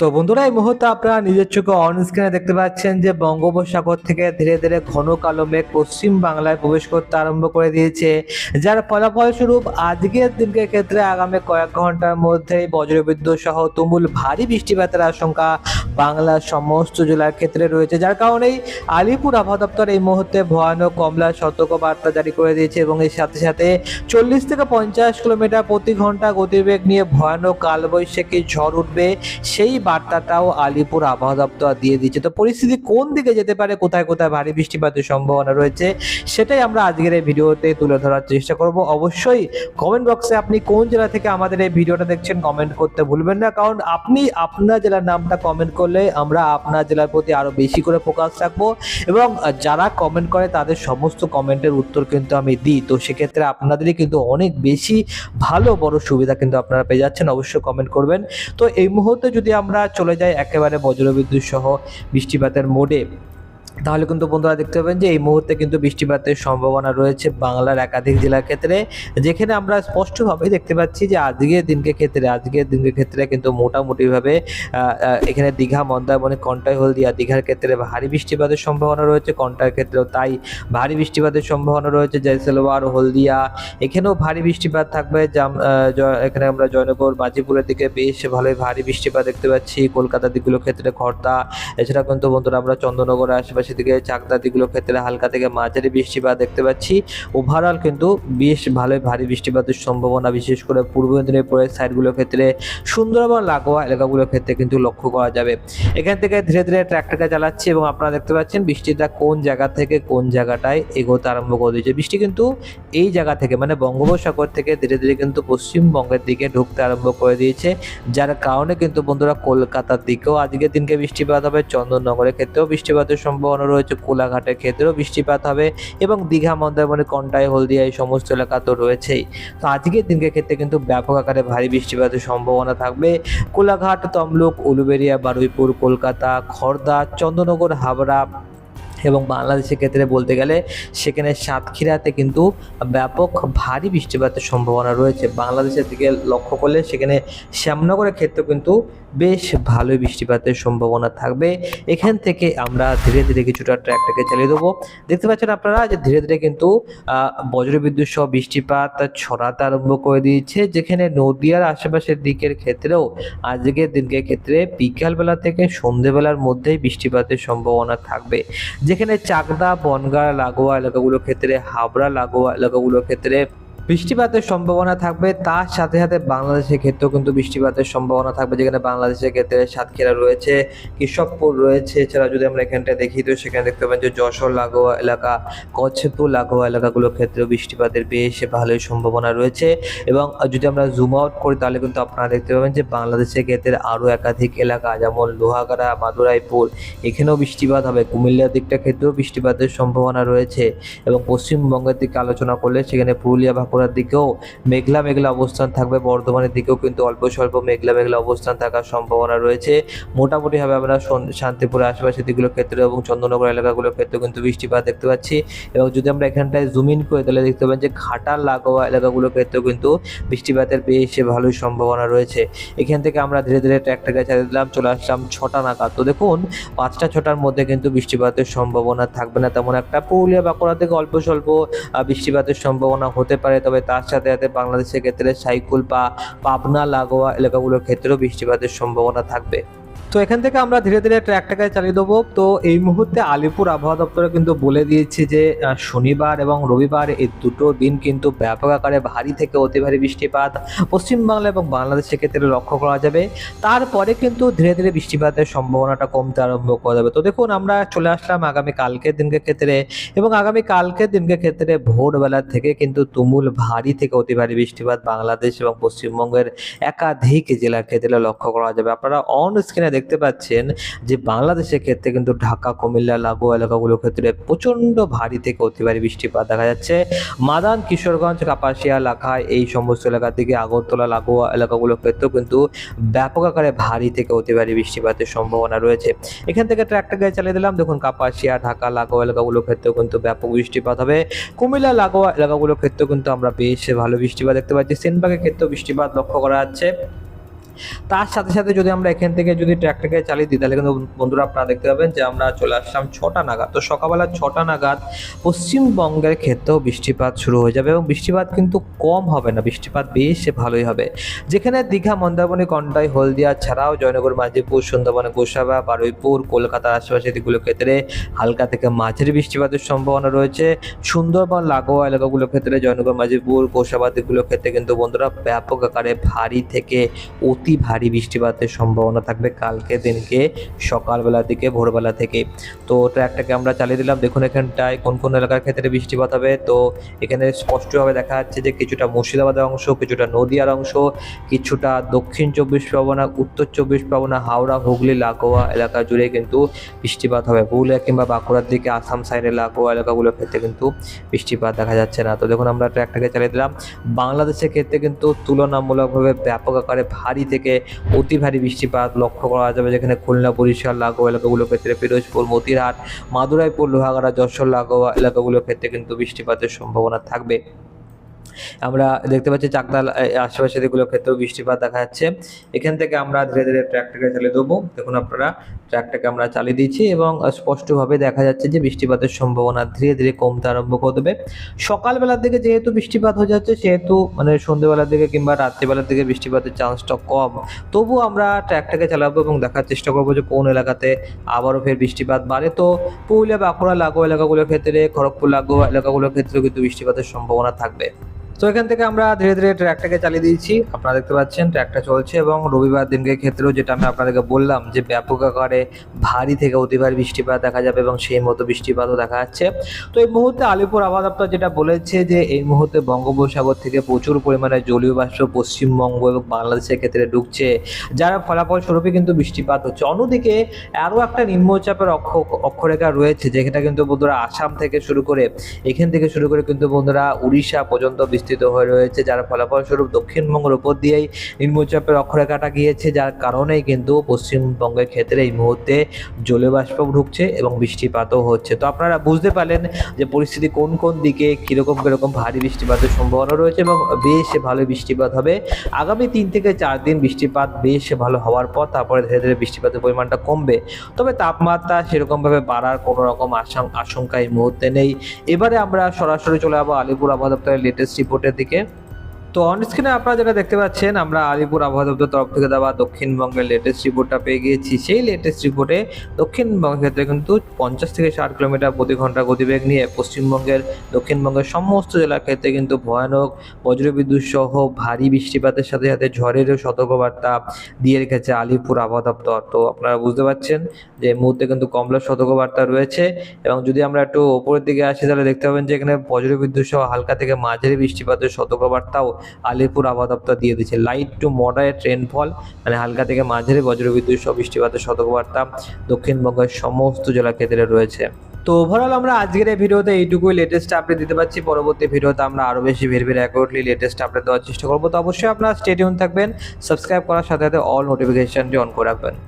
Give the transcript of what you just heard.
তো বন্ধুরা, এই মুহূর্তে আপনারা নিজের চোখে অন স্ক্রিনে দেখতে পাচ্ছেন যে বঙ্গোপসাগর থেকে ধীরে ধীরে ঘন কালো মেঘ পশ্চিম বাংলায় প্রবেশ করতে আরম্ভ করে দিয়েছে, যার ফলাফলস্বরূপ আজকের দিনকে ক্ষেত্রে আগামী কয়েক ঘণ্টার মধ্যেই বজ্রবিদ্যুৎ সহ তুমুল ভারী বৃষ্টিপাতের আশঙ্কা বাংলার সমস্ত জেলার ক্ষেত্রে রয়েছে, যার কারণেই আলিপুর আবহাওয়া দপ্তর এই মুহূর্তে ভয়ানক কমলা সতর্ক বার্তা জারি করে দিয়েছে এবং এর সাথে সাথে চল্লিশ থেকে পঞ্চাশ কিলোমিটার প্রতি ঘণ্টা গতিবেগ নিয়ে ভয়ানক কালবৈশাখী ঝড় উঠবে, সেই বার্তাটাও আলিপুর আবহাওয়া দপ্তর দিয়ে দিচ্ছে তো পরিস্থিতি কোন দিকে যেতে পারে, কোথায় কোথায় ভারী বৃষ্টিপাতের সম্ভাবনা রয়েছে, সেটাই আমরা আজকের এই ভিডিওতে তুলে ধরার চেষ্টা করব। অবশ্যই কমেন্ট বক্সে আপনি কোন জেলা থেকে আমাদের এই ভিডিওটা দেখছেন কমেন্ট করতে ভুলবেন না, কারণ আপনি আপনার জেলার নামটা কমেন্ট করলে আমরা আপনার জেলার প্রতি আরও বেশি করে ফোকাস রাখব এবং যারা কমেন্ট করে তাদের সমস্ত কমেন্টের উত্তর কিন্তু আমি দিই। তো সেক্ষেত্রে আপনাদেরই কিন্তু অনেক বেশি ভালো বড় সুবিধা কিন্তু আপনারা পেয়ে যাচ্ছেন, অবশ্যই কমেন্ট করবেন। তো এই মুহূর্তে যদি আমরা চলে যাই একেবারে বজ্রবিদ্যুৎ সহ বৃষ্টিপাতের মোডে তাহলে কিন্তু বন্ধুরা দেখতে পাবেন যে এই মুহূর্তে কিন্তু বৃষ্টিপাতের সম্ভাবনা রয়েছে বাংলার একাধিক জেলার ক্ষেত্রে। যেখানে আমরা স্পষ্টভাবে দেখতে পাচ্ছি যে আজকের দিনকে ক্ষেত্রে, আজকের দিনকে ক্ষেত্রে কিন্তু মোটামুটিভাবে এখানে দীঘা, মন্দারমণি কন্টাই হলদিয়া, দীঘার ক্ষেত্রে ভারী বৃষ্টিপাতের সম্ভাবনা রয়েছে কন্টার ক্ষেত্রেও তাই ভারী বৃষ্টিপাতের সম্ভাবনা রয়েছে, জয়সলওয়ার, হলদিয়া, এখানেও ভারী বৃষ্টিপাত থাকবে এখানে আমরা জয়নগর মাঝিপুরের দিকে বেশ ভালোই ভারী বৃষ্টিপাত দেখতে পাচ্ছি, কলকাতার দিকগুলোর ক্ষেত্রে খর্দা এছাড়া কিন্তু বন্ধুরা আমরা চন্দ্রনগরের আশেপাশের দিকে চাকদা দিকগুলোর ক্ষেত্রে হালকা থেকে মাঝারি বৃষ্টিপাত দেখতে পাচ্ছি। ওভারঅল কিন্তু বেশ ভালোই ভারী বৃষ্টিপাতের সম্ভাবনা, বিশেষ করে পূর্ব মেদিনীপুরের সাইডগুলোর ক্ষেত্রে। সুন্দরবন, লাগোয়া এলাকাগুলোর ক্ষেত্রে কিন্তু লক্ষ্য করা যাবে। এখান থেকে ধীরে ধীরে ট্র্যাক্টরটা চালাচ্ছি এবং আপনারা দেখতে পাচ্ছেন বৃষ্টিটা কোন জায়গা থেকে কোন জায়গাটায় এগোতে আরম্ভ করে দিয়েছে। বৃষ্টি কিন্তু এই জায়গা থেকে মানে বঙ্গোপসাগর থেকে ধীরে ধীরে কিন্তু পশ্চিমবঙ্গের দিকে ঢুকতে আরম্ভ করে দিয়েছে। যার কারণে কিন্তু বন্ধুরা কলকাতার দিকেও আজকের দিনকে বৃষ্টিপাত হবে, চন্দননগরের ক্ষেত্রেও বৃষ্টিপাতের সম্ভাবনা রয়েছে কোলাঘাটের ক্ষেত্রেও বৃষ্টিপাত হবে এবং দীঘা, মন্দারমণি, কন্টাই, হলদিয়া এই সমস্ত এলাকা তো রয়েছেই। তো আজকের দিনকে ক্ষেত্রে কিন্তু ব্যাপক আকারে ভারী বৃষ্টিপাতের সম্ভাবনা থাকবে। কোলাঘাট, তমলুক, উলুবেরিয়া, বারুইপুর, কলকাতা খড়দা চন্দ্রনগর, হাবড়া এবং বাংলাদেশের ক্ষেত্রে বলতে গেলে সেখানে সাতক্ষীরাতে কিন্তু ব্যাপক ভারী বৃষ্টিপাতের সম্ভাবনা রয়েছে। বাংলাদেশের দিকে লক্ষ্য করলে সেখানে শ্যামনগরের ক্ষেত্রে কিন্তু বেশ ভালোই বৃষ্টিপাতের সম্ভাবনা থাকবে। এখান থেকে আমরা ধীরে ধীরে কিছুটা ট্র্যাকটাকে চালিয়ে দেবো। দেখতে পাচ্ছেন আপনারা যে ধীরে ধীরে কিন্তু বজ্রবিদ্যুৎ সহ বৃষ্টিপাত ছড়াতে আরম্ভ করে দিয়েছে, যেখানে নদিয়ার আশেপাশের দিকের ক্ষেত্রেও আজকের দিনকে ক্ষেত্রে বিকালবেলা থেকে সন্ধেবেলার মধ্যেই বৃষ্টিপাতের সম্ভাবনা থাকবে। যেখানে চাকদা বনগাঁ লাগোয়া এলাকাগুলোর ক্ষেত্রে হাবড়া লাগোয়া এলাকাগুলোর ক্ষেত্রে বৃষ্টিপাতের সম্ভাবনা থাকবে, তার সাথে সাথে বাংলাদেশের ক্ষেত্রেও কিন্তু বৃষ্টিপাতের সম্ভাবনা থাকবে, যেখানে বাংলাদেশের ক্ষেত্রে সাতক্ষীরা রয়েছে, কৃষকপুর রয়েছে। এছাড়া যদি আমরা এখানটা দেখি, তো সেখানে দেখতে পাবেন যে যশোর লাগোয়া এলাকা কচ্ছপুর লাগোয়া এলাকাগুলোর ক্ষেত্রেও বৃষ্টিপাতের বেশ ভালোই সম্ভাবনা রয়েছে। এবং যদি আমরা জুম আউট করি, তাহলে কিন্তু আপনারা দেখতে পাবেন যে বাংলাদেশের ক্ষেত্রে আরও একাধিক এলাকা, যেমন লোহাগাড়া, মাদুরাইপুর, এখানেও বৃষ্টিপাত হবে। কুমিল্লার দিকটা ক্ষেত্রেও বৃষ্টিপাতের সম্ভাবনা রয়েছে। এবং পশ্চিমবঙ্গের দিকে আলোচনা করলে সেখানে পুরুলিয়া বাঁকুড়ার দিকেও মেঘলা মেঘলা অবস্থান থাকবে, বর্ধমানের দিকেও কিন্তু অল্প স্বল্প মেঘলা মেঘলা অবস্থান থাকার সম্ভাবনা রয়েছে। মোটামুটিভাবে আমরা শন- শান্তিপুরের আশেপাশের দিকগুলোর ক্ষেত্রে এবং চন্দননগর এলাকাগুলোর ক্ষেত্রে কিন্তু বৃষ্টিপাত দেখতে পাচ্ছি। এবং যদি আমরা এখানটায় জুম ইন করি তাহলে দেখতে পাবেন যে ঘাটাল, লাগোয়া এলাকাগুলোর ক্ষেত্রেও কিন্তু বৃষ্টিপাতের বেশ ভালোই সম্ভাবনা রয়েছে। এখান থেকে আমরা ধীরে ধীরে ট্র্যাকটাকে চালিয়ে দিলাম, চলে আসলাম ছটা নাগাদ। তো দেখুন, পাঁচটা, ছটার মধ্যে কিন্তু বৃষ্টিপাতের সম্ভাবনা থাকবে না, তেমন একটা পুরুলিয়া, বাঁকুড়া থেকে অল্প স্বল্প বৃষ্টিপাতের সম্ভাবনা হতে পারে। তবে তার সাথে সাথে বাংলাদেশের ক্ষেত্রে সাইকুল বা পাবনা লাগোয়া এলাকাগুলোর ক্ষেত্রেও বৃষ্টিপাতের সম্ভাবনা থাকবে। তো এখান থেকে আমরা ধীরে ধীরে ট্র্যাকটাকে চালিয়ে দেবো। তো এই মুহূর্তে আলিপুর আবহাওয়া দপ্তরে কিন্তু বলে দিয়েছে যে শনিবার এবং রবিবার এই দুটো দিন কিন্তু ব্যাপক আকারে ভারী থেকে অতি ভারী বৃষ্টিপাত পশ্চিমবাংলা এবং বাংলাদেশের ক্ষেত্রে লক্ষ্য করা যাবে। তারপরে কিন্তু ধীরে ধীরে বৃষ্টিপাতের সম্ভাবনাটা কমতে আরম্ভ করা যাবে। তো দেখুন, আমরা চলে আসলাম আগামী কালকের দিনকে ক্ষেত্রে এবং আগামী কালকের দিনকে ক্ষেত্রে ভোরবেলা থেকে কিন্তু তুমুল ভারী থেকে অতি ভারী বৃষ্টিপাত বাংলাদেশ এবং পশ্চিমবঙ্গের একাধিক জেলার ক্ষেত্রে লক্ষ্য করা যাবে। আপনারা অন স্ক্রিনে দেখতে পাচ্ছেন যে বাংলাদেশের ক্ষেত্রে কিন্তু ঢাকা, কুমিল্লা, লাগোয়া এলাকাগুলোর ক্ষেত্রে প্রচণ্ড ভারী থেকে অতি ভারী বৃষ্টিপাত দেখা যাচ্ছে। মাদান, কিশোরগঞ্জ, কাপাসিয়া লাখায় এই সমস্ত এলাকার দিকে আগরতলা, লাগোয়া এলাকাগুলোর ক্ষেত্রেও কিন্তু ব্যাপক আকারে ভারী থেকে অতি ভারী বৃষ্টিপাতের সম্ভাবনা রয়েছে। এখান থেকে ট্র্যাকটা গাড়ি চালিয়ে দিলাম। দেখুন, কাপাসিয়া, ঢাকা, লাগোয়া এলাকাগুলোর ক্ষেত্রেও কিন্তু ব্যাপক বৃষ্টিপাত হবে। কুমিল্লা, লাগোয়া এলাকাগুলোর ক্ষেত্রেও কিন্তু আমরা বেশ ভালো বৃষ্টিপাত দেখতে পাচ্ছি। সেনবাগের ক্ষেত্রেও বৃষ্টিপাত লক্ষ্য করা যাচ্ছে। তার সাথে সাথে যদি আমরা এখান থেকে যদি ট্র্যাকটাকে চালিয়ে দিই, তাহলে কিন্তু বন্ধুরা আপনারা দেখতে পাবেন যে আমরা চলে আসলাম ছটা নাগাদ। তো সকালবেলা ছটা নাগাদ পশ্চিমবঙ্গের ক্ষেত্রেও বৃষ্টিপাত শুরু হয়ে যাবে এবং বৃষ্টিপাত কিন্তু কম হবে না, বৃষ্টিপাত বেশ ভালোই হবে। যেখানে দীঘা, মন্দারমণি কন্টাই হলদিয়া ছাড়াও জয়নগর, মাঝিপুর সুন্দরবন গোসাবা, বারুইপুর, কলকাতার আশেপাশে দিকগুলো ক্ষেত্রে হালকা থেকে মাঝারি বৃষ্টিপাতের সম্ভাবনা রয়েছে। সুন্দরবন, লাগোয়া এলাকাগুলোর ক্ষেত্রে জয়নগর, মাঝিপুর, গোসাবা দিকগুলোর ক্ষেত্রে কিন্তু বন্ধুরা ব্যাপক আকারে ভারী থেকে অতি ভারী বৃষ্টিপাতের সম্ভাবনা থাকবে কালকে দিনকে সকালবেলা থেকে ভোরবেলা থেকে। তো ট্র্যাকটাকে আমরা চালিয়ে দিলাম। দেখুন এখানটায় কোন কোন এলাকার ক্ষেত্রে বৃষ্টিপাত হবে। তো এখানে স্পষ্টভাবে দেখা যাচ্ছে যে কিছুটা মুর্শিদাবাদের অংশ, কিছুটা নদিয়ার অংশ, কিছুটা দক্ষিণ চব্বিশ পরগনা, উত্তর চব্বিশ পরগনা, হাওড়া, হুগলি লাগোয়া এলাকা জুড়ে কিন্তু বৃষ্টিপাত হবে। পুরুলিয়া কিংবা বাঁকুড়ার দিকে আসাম সাইডের লাগোয়া এলাকাগুলোর ক্ষেত্রে কিন্তু বৃষ্টিপাত দেখা যাচ্ছে না। তো দেখুন আমরা ট্র্যাকটাকে চালিয়ে দিলাম। বাংলাদেশের ক্ষেত্রে কিন্তু তুলনামূলকভাবে ব্যাপক আকারে ভারী অতি ভারী বৃষ্টিপাত লক্ষ্য করা যাবে, যেখানে খুলনা, বরিশাল, লাগোয়া এলাকাগুলোর ক্ষেত্রে ফিরোজপুর মতিরহাট, মাদুরাইপুর, লোহাগাড়া, যশোর, লাগোয়া এলাকাগুলোর ক্ষেত্রে কিন্তু বৃষ্টিপাতের সম্ভাবনা থাকবে। আমরা দেখতে পাচ্ছি চাকদাল আশেপাশে দিকগুলোর ক্ষেত্রেও বৃষ্টিপাত দেখা যাচ্ছে। এখান থেকে আমরা ধীরে ধীরে ট্র্যাকটাকে চালিয়ে দেবো। দেখুন আপনারা, ট্র্যাকটাকে আমরা চালিয়ে দিচ্ছি এবং স্পষ্টভাবে দেখা যাচ্ছে যে বৃষ্টিপাতের সম্ভাবনা ধীরে ধীরে কমতে আরম্ভ করে দেবে। সকালবেলার দিকে যেহেতু বৃষ্টিপাত হয়ে যাচ্ছে, সেহেতু মানে সন্ধ্যেবেলার দিকে কিংবা রাত্রিবেলার দিকে বৃষ্টিপাতের চান্সটা কম। তবু আমরা ট্র্যাকটাকে চালাবো এবং দেখার চেষ্টা করব যে কোন এলাকাতে আবারও ফের বৃষ্টিপাত বাড়ে। তো পুরুলিয়া, বাঁকুড়া, লাগোয়া এলাকাগুলোর ক্ষেত্রে, খড়গপুর, লাগোয়া এলাকাগুলোর ক্ষেত্রেও কিন্তু বৃষ্টিপাতের সম্ভাবনা থাকবে। তো এখান থেকে আমরা ধীরে ধীরে ট্র্যাকটাকে চালিয়ে দিয়েছি। আপনারা দেখতে পাচ্ছেন ট্র্যাকটা চলছে এবং রবিবার দিনকে ক্ষেত্রেও যেটা আমি আপনাদেরকে বললাম যে ব্যাপক আকারে ভারী থেকে অতি ভারী বৃষ্টিপাত দেখা যাবে এবং সেই মতো বৃষ্টিপাতও দেখা যাচ্ছে। তো এই মুহূর্তে আলিপুর আবহাওয়া দপ্তর যেটা বলেছে যে এই মুহূর্তে বঙ্গোপসাগর থেকে প্রচুর পরিমাণে জলীয় বাষ্প পশ্চিমবঙ্গ এবং বাংলাদেশের ক্ষেত্রে ঢুকছে, যার ফলাফল স্বরূপে কিন্তু বৃষ্টিপাত হচ্ছে। অন্যদিকে আরও একটা নিম্নচাপের অক্ষ, অক্ষরেখা রয়েছে, যেটা কিন্তু বন্ধুরা আসাম থেকে শুরু করে, এখান থেকে শুরু করে কিন্তু বন্ধুরা উড়িষ্যা পর্যন্ত বিস্তৃত হয়ে রয়েছে, যার ফলাফলস্বরূপ দক্ষিণবঙ্গের উপর দিয়েই নিম্নচাপের অক্ষরেখাটা গিয়েছে, যার কারণেই কিন্তু পশ্চিমবঙ্গের ক্ষেত্রে এই মুহূর্তে জলবাষ্প ঢুকছে এবং বৃষ্টিপাতও হচ্ছে। তো আপনারা বুঝতে পারলেন যে পরিস্থিতি কোন কোন দিকে কীরকম কীরকম ভারী বৃষ্টিপাতের সম্ভাবনা রয়েছে এবং বেশ ভালো বৃষ্টিপাত হবে। আগামী তিন থেকে চার দিন বৃষ্টিপাত বেশ ভালো হওয়ার পর তারপরে ধীরে ধীরে বৃষ্টিপাতের পরিমাণটা কমবে। তবে তাপমাত্রা সেরকমভাবে বাড়ার কোনো রকম আশাং- আশঙ্কা এই মুহূর্তে নেই। এবারে আমরা সরাসরি চলে যাব আলিপুর আবহাওয়া দপ্তরের লেটেস্ট রিপোর্টের দিকে। তো অন স্ক্রিনে আপনারা যেটা দেখতে পাচ্ছেন, আমরা আলিপুর আবহাওয়া দপ্তর তরফ থেকে দেওয়া দক্ষিণবঙ্গের লেটেস্ট রিপোর্টটা পেয়ে গিয়েছি। সেই লেটেস্ট রিপোর্টে দক্ষিণবঙ্গের ক্ষেত্রে কিন্তু পঞ্চাশ থেকে ষাট কিলোমিটার প্রতি ঘণ্টা গতিবেগ নিয়ে পশ্চিমবঙ্গের, দক্ষিণবঙ্গের সমস্ত জেলার ক্ষেত্রে কিন্তু ভয়ানক বজ্রবিদ্যুৎ সহ ভারী বৃষ্টিপাতের সাথে সাথে ঝড়েরও সতর্কবার্তা দিয়ে রেখেছে আলিপুর আবহাওয়া দপ্তর। তো আপনারা বুঝতে পারছেন যে মুহূর্তে কিন্তু কমলা সতর্কবার্তা রয়েছে এবং যদি আমরা একটু ওপরের দিকে আসি, তাহলে দেখতে পাবেন যে এখানে বজ্রবিদ্যুৎ সহ হালকা থেকে মাঝারি বৃষ্টিপাতের সতর্কবার্তাও আলিপুর আবহাওয়া দপ্তর দিয়ে দিচ্ছে লাইট টু মডারেট রেনফল মানে হালকা থেকে মাঝারি বজ্রবিদ্যুৎ সহ বৃষ্টিপাতের সতর্কবার্তা দক্ষিণবঙ্গের সমস্ত জেলা ক্ষেত্রে রয়েছে। তো ওভারঅল আমরা আজকের এই ভিডিওতে এইটুকুই লেটেস্ট আপডেট দিতে পারছি। পরবর্তী ভিডিওতে আমরা আরও বেশি very very accurately latest update দেওয়ার চেষ্টা করব। তো অবশ্যই আপনারা স্টেডিয়াম থাকবেন। সাবস্ক্রাইব করার সাথে সাথে অল নোটিফিকেশনটি অন করে রাখবেন।